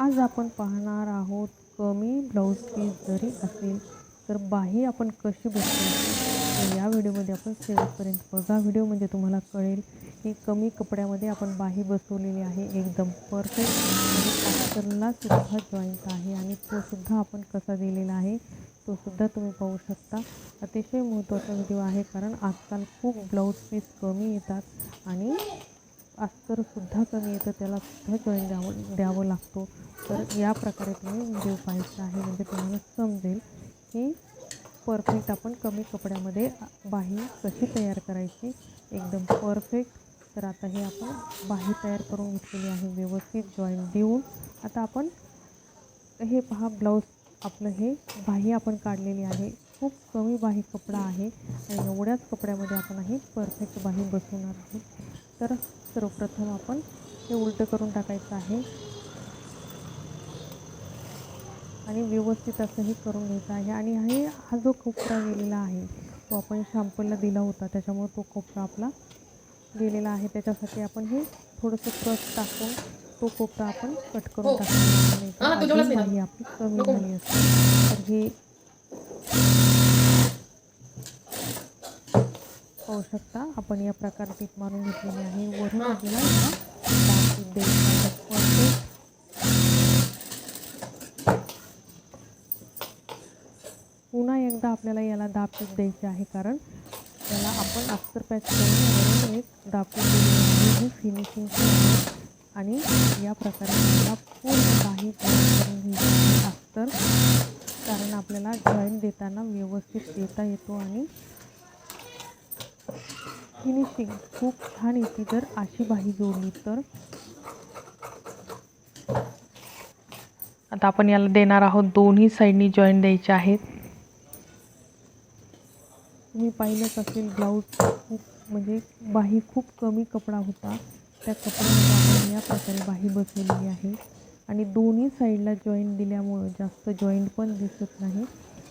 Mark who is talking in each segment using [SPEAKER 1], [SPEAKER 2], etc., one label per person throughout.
[SPEAKER 1] आज आपण पाहणार आहोत कमी ब्लाऊज पीस जरी असेल तर बाही आपण कशी बसवायची तर या व्हिडिओमध्ये आपण शेवटपर्यंत बघा. व्हिडिओ म्हणजे तुम्हाला कळेल की कमी कपड्यामध्ये आपण बाही बसवलेली आहे. एकदम परफेक्ट आणि सुद्धा जॉईंट आहे आणि तो सुद्धा आपण कसा दिलेला आहे तो सुद्धा तुम्ही पाहू शकता. अतिशय महत्त्वाचा व्हिडिओ आहे कारण आजकाल खूप ब्लाऊज पीस कमी येतात आणि अस्तरसुद्धा कमी येतं त्यालासुद्धा जॉईन द्यावं द्यावं लागतो. तर या प्रकारे तुम्ही व्हिडिओ पाहायचा आहे म्हणजे तुम्हाला समजेल की परफेक्ट आपण कमी कपड्यामध्ये बाही कशी तयार करायची. एकदम परफेक्ट तर आता हे आपण बाही तयार करून घेतलेली आहे व्यवस्थित जॉईन देऊन. आता आपण हे पहा ब्लाऊज आपलं हे बाही आपण काढलेली आहे. खूप कमी बाही कपडा आहे आणि एवढ्याच कपड्यामध्ये आपण हे परफेक्ट बाही बसवणार आहोत. तर सर्वप्रथम आपण हे उलटं करून टाकायचं आहे. आणि व्यवस्थित असं हे करून घ्यायचं आहे. आणि हे हा जो कोपरा गेलेला आहे तो आपण शॅम्पूला दिला होता. त्याच्यामुळे तो कोपरा आपला गेलेला आहे. त्याच्यासाठी आपण हे थोडंसं क्रश टाकून तो कोपरा आपण कट करून टाकणार बाही आपली कमी झाली असते तर हे पाहू शकता. आपण या प्रकारे टीप मारून घेतलेली आहे. वरून आपल्याला पुन्हा एकदा आपल्याला याला दाब टीप द्यायची आहे कारण त्याला आपण अस्तर पॅच करून एक दाब टीप दिली ही आहे आणि या प्रकारे आपल्याला पूर्ण तयार करून घ्यायची कारण आपल्याला जॉईन देताना व्यवस्थित देता येतो आणि फिनिशिंग खूप छान येते जर अशी बाही जोडली तर? आता आपण याला देणार आहोत. दोन्ही साईडनी जॉईंट द्यायचे आहेत. तुम्ही पाहिलंच असेल ब्लाऊज खूप म्हणजे बाही खूप कमी कपडा होता. त्या कपड्यामध्ये आपण या प्रकारे बाही बसवलेली आहे. आणि दोन्ही साईडला जॉईंट दिल्यामुळं जास्त जॉईंट पण दिसत नाही.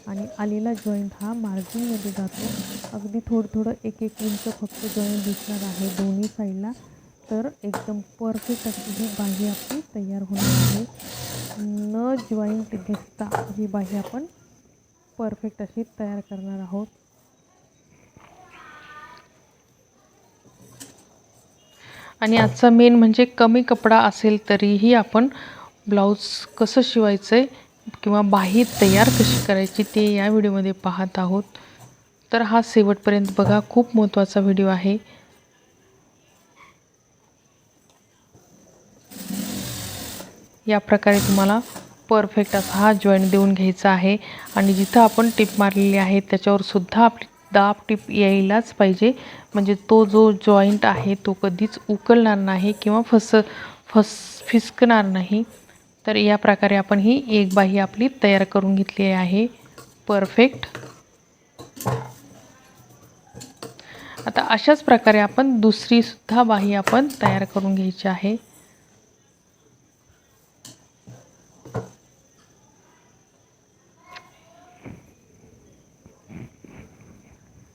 [SPEAKER 1] आणि आलेला जॉईंट हा मार्जिनमध्ये जातो. अगदी थोडं थोडं एक एक इंच फक्त जॉईंट दिसणार आहे दोन्ही साईडला तर एकदम परफेक्ट अशी ही बाही आपली तयार होणार आहे. न जॉईंट दिसता ही बाही आपण परफेक्ट अशी तयार करणार आहोत. आणि आजचा मेन म्हणजे कमी कपडा असेल तरीही आपण ब्लाऊज कसं शिवायचं आहे किंवा बाही तयार कशी करायची ते या व्हिडिओमध्ये पाहत आहोत. तर हा शेवटपर्यंत बघा खूप महत्त्वाचा व्हिडिओ आहे. या प्रकारे तुम्हाला परफेक्ट असा हा जॉईंट देऊन घ्यायचा आहे. आणि जिथं आपण टिप मारलेली आहे त्याच्यावर सुद्धा आपली दाब टिप यायलाच पाहिजे. म्हणजे तो जो जॉईंट आहे तो कधीच उकलणार नाही किंवा फस फस फिसकणार नाही. तर या प्रकारे आपण ही एक बाही आपली तयार करून घेतली आहे. परफेक्ट आता अशाच प्रकारे आपण दुसरीसुद्धा बाही आपण तयार करून घ्यायची आहे.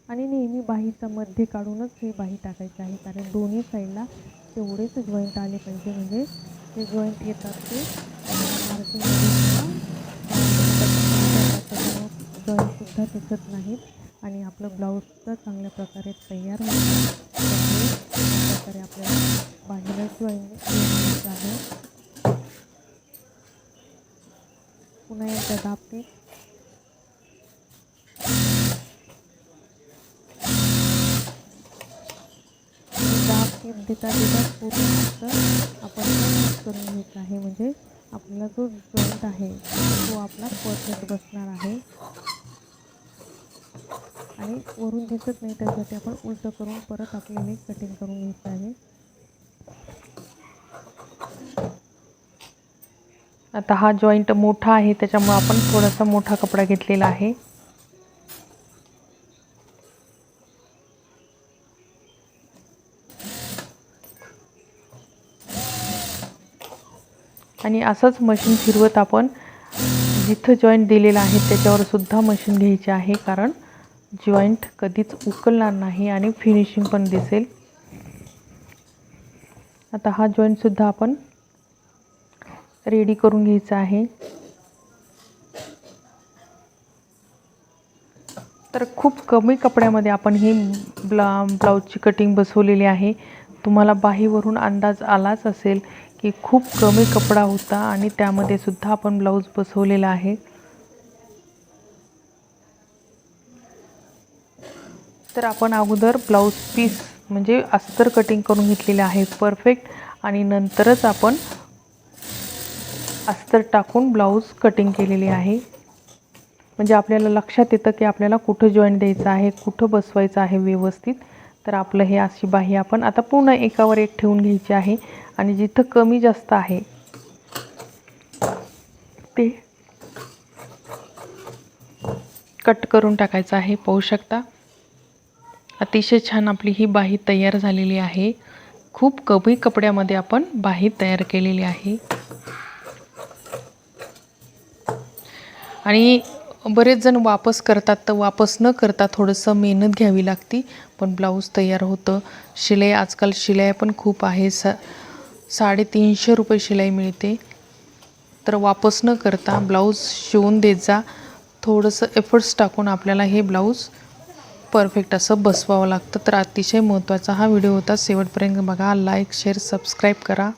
[SPEAKER 1] आणि नेहमी बाहीचा मध्ये काढूनच ही बाही टाकायची आहे कारण दोन्ही साईडला तेवढेच जॉईंट आले पाहिजे. म्हणजे जे जॉईंट येतात ते सुद्धा दिसत नाहीत. आणि आपलं ब्लाऊजसुद्धा चांगल्या प्रकारे तयार होतं प्रकारे आपल्याला बाहीला जॉईंट आहे. पुन्हा एकदा दाबते. देता देता पूर्ण आपण करून घेत आहे. म्हणजे आपला जो जॉईंट आहे तो आपला परफेक्ट बसणार आहे. आणि वरून दिसत नाही त्यासाठी आपण उलटं करून परत आपल्याला कटिंग करून घ्यायचं आहे. आता हा जॉईंट मोठा आहे त्याच्यामुळे आपण थोडासा मोठा कपडा घेतलेला आहे. आणि असंच मशीन फिरवत आपण जिथं जॉईंट दिलेलं आहे त्याच्यावर सुद्धा मशीन घ्यायची आहे. कारण जॉईंट कधीच उकलणार नाही आणि फिनिशिंग पण दिसेल. आता हा जॉईंटसुद्धा आपण रेडी करून घ्यायचा आहे. तर खूप कमी कपड्यामध्ये आपण ही ब्ला ब्लाऊजची कटिंग बसवलेली आहे. तुम्हाला बाहीवरून अंदाज आलाच असेल की खूप कमी कपडा होता आणि त्यामध्ये सुद्धा आपण ब्लाऊज बसवलेला आहे. तर आपण अगोदर ब्लाऊज पीस म्हणजे अस्तर कटिंग करून घेतलेले आहे परफेक्ट आणि नंतरच आपण अस्तर टाकून ब्लाऊज कटिंग केलेली आहे. म्हणजे आपल्याला लक्षात येतं की आपल्याला कुठं जॉईंट द्यायचं आहे कुठं बसवायचं आहे व्यवस्थित. तर आपलं हे अशी बाही आपण आता पूर्ण एकावर एक ठेवून घ्यायची आहे. आणि जिथं कमी जास्त आहे ते कट करून टाकायचं आहे पाहू शकता. अतिशय छान आपली ही बाही तयार झालेली आहे. खूप कमी कपड्यामध्ये आपण बाही तयार केलेली आहे. आणि बरेच जण वापस करतात तर वापस न करता थोडंसं मेहनत घ्यावी लागती. पण ब्लाऊज तयार होतं. शिलाई आजकाल शिलाई पण खूप आहे. सा साडेतीनशे रुपये शिलाई मिळते. तर वापस न करता ब्लाऊज शिवून देत जा. थोडंसं एफर्ट्स टाकून आपल्याला हे ब्लाऊज परफेक्ट असं बसवावं लागतं. तर अतिशय महत्त्वाचा हा व्हिडिओ होता. शेवटपर्यंत बघा. लाईक शेअर सबस्क्राईब करा.